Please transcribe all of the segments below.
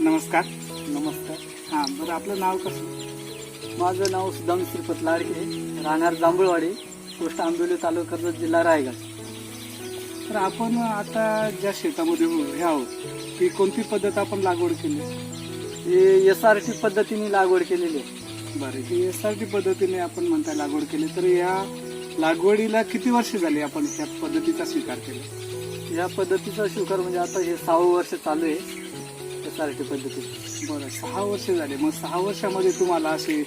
नमस्कार. नमस्कार. हां बरं आपलं नाव कसं? माझं नाव सुदाम श्रीपत लाडके राहणार जांभूळवाडी पोस्ट आंबोली तालुका जिल्हा रायगड. तर आपण आता ज्या शेतामध्ये उभे हे आहोत ती कोणती पद्धत आपण लागवड केली? हे एस आर टी पद्धतीने लागवड केलेली आहे. बरं ही एस आर टी पद्धतीने आपण म्हणताय लागवड केली. तर या लागवडीला किती वर्ष झाली आपण ह्या पद्धतीचा स्वीकार केला? या पद्धतीचा स्वीकार म्हणजे आता हे सहावं वर्ष चालू आहे एस आर टी पद्धती बरं सहा वर्ष झाले. मग सहा वर्षामध्ये तुम्हाला असे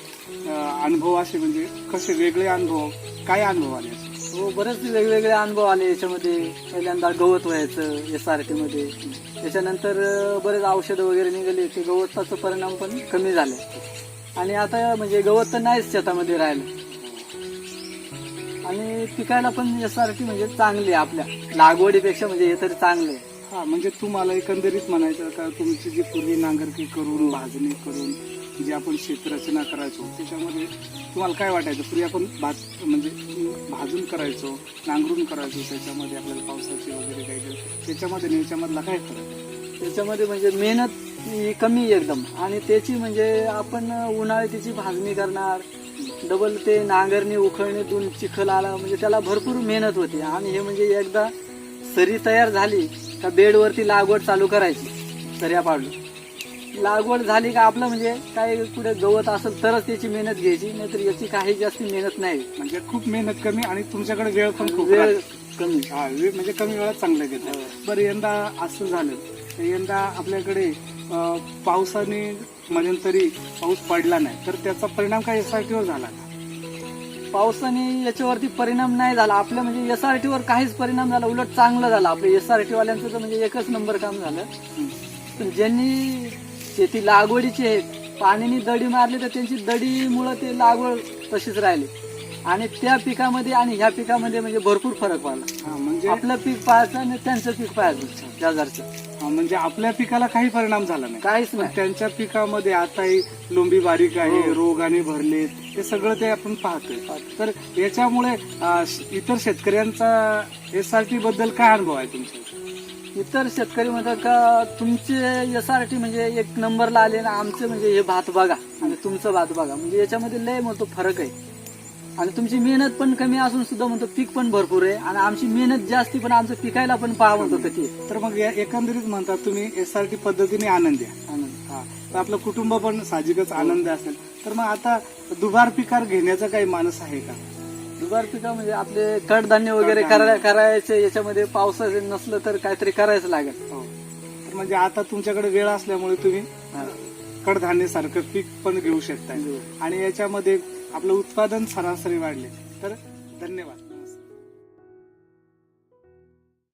अनुभव असे म्हणजे कसे वेगळे अनुभव काय अनुभव आले? हो बरेच वेगवेगळे अनुभव आले याच्यामध्ये. पहिल्यांदा गवत व्हायचं एस आर टी मध्ये त्याच्यानंतर बरेच औषधं वगैरे निघाले. ते गवताचा परिणाम पण कमी झाले. आणि आता म्हणजे गवत तर नाहीच शेतामध्ये राहिलं. आणि पिकायला पण टी म्हणजे चांगली आहे आपल्या. लागवडीपेक्षा म्हणजे हे तरी चांगले आहे. हा म्हणजे तुम्हाला एकंदरीत म्हणायचं का तुमची जी पूर्वी नांगरकी करून भाजणी करून जी आपण शेतरचना करायचो त्याच्यामध्ये तुम्हाला काय वाटायचं? पूर्वी आपण भात म्हणजे भाजून करायचो नांगरून करायचो त्याच्यामध्ये आपल्याला पावसाची वगैरे काही काही. त्याच्यामध्ये आणि याच्यामधला काय फरक आहे? त्याच्यामध्ये म्हणजे मेहनत ही कमी आहे एकदम. आणि त्याची म्हणजे आपण उन्हाळी त्याची भाजणी करणार डबल ते नांगरणी उखळणी दोन चिखल आला म्हणजे त्याला भरपूर मेहनत होती. आणि हे म्हणजे एकदा सरी तयार झाली का बेडवरती लागवड चालू करायची सऱ्या पाडून. लागवड झाली का आपलं म्हणजे काय कुठे गवत असेल तरच त्याची मेहनत घ्यायची नाहीतर याची काही जास्त मेहनत नाही. म्हणजे खूप मेहनत कमी आणि तुमच्याकडे वेळ पण खूप वेळ. कमी. हा वेळ म्हणजे कमी वेळात चांगलं घेत हो. बरं यंदा असं झालं. तर यंदा आपल्याकडे पावसाने मध्यंतरी पाऊस पडला नाही. तर त्याचा परिणाम काय एसआयटीवर झाला का? पावसाने याच्यावरती परिणाम नाही झाला. आपल्या म्हणजे एस आर वर काहीच परिणाम झाला. उलट चांगलं झालं. आपल्या एस आर टी वाल्यांचं तर म्हणजे एकच नंबर काम झालं. पण ज्यांनी शेती लागवडीची आहे पाण्याने दडी मारली तर त्यांची दडीमुळं ते लागवड तशीच राहिली. आणि त्या पिकामध्ये आणि ह्या पिकामध्ये म्हणजे भरपूर फरक पडला म्हणजे आपलं पीक पाहायचं आणि त्यांचं पीक पाहायचं. शेजारचं. म्हणजे आपल्या पिकाला काही परिणाम झाला नाही. काहीच नाही. त्यांच्या पिकामध्ये आताही लोंबी बारीक आहे हो. रोगाने भरलेत ते सगळं ते आपण पाहतोय. तर याच्यामुळे इतर शेतकऱ्यांचा एस आर टी बद्दल काय अनुभव आहे तुमचा? इतर शेतकरी म्हणतात का तुमचे एस आर टी म्हणजे एक नंबरला आले ना आमचे म्हणजे हे भात बघा आणि तुमचं भात बघा म्हणजे याच्यामध्ये लय मोठं फरक आहे. आणि तुमची मेहनत पण कमी असून सुद्धा म्हणतो पीक पण भरपूर आहे. आणि आमची मेहनत जास्ती पण आमचं पिकायला पण पहा म्हणतो कधी तर मग या एकंदरीत म्हणतात तुम्ही एस आर टी पद्धतीने आनंदी आहे हा. तर आपलं कुटुंब पण साहजिकच आनंद असेल. तर मग आता दुबार पिकार घेण्याचा काही मानस आहे का? दुबार पिका म्हणजे आपले कडधान्य वगैरे करा- करायचे याच्यामध्ये पावसाचं नसलं तर काहीतरी करायचं लागेल. हो. तर म्हणजे आता तुमच्याकडे वेळ असल्यामुळे तुम्ही कडधान्य सारखं पीक पण घेऊ शकताय. घेऊ. आणि याच्यामध्ये आपलं उत्पादन सरासरी वाढले. तर धन्यवाद.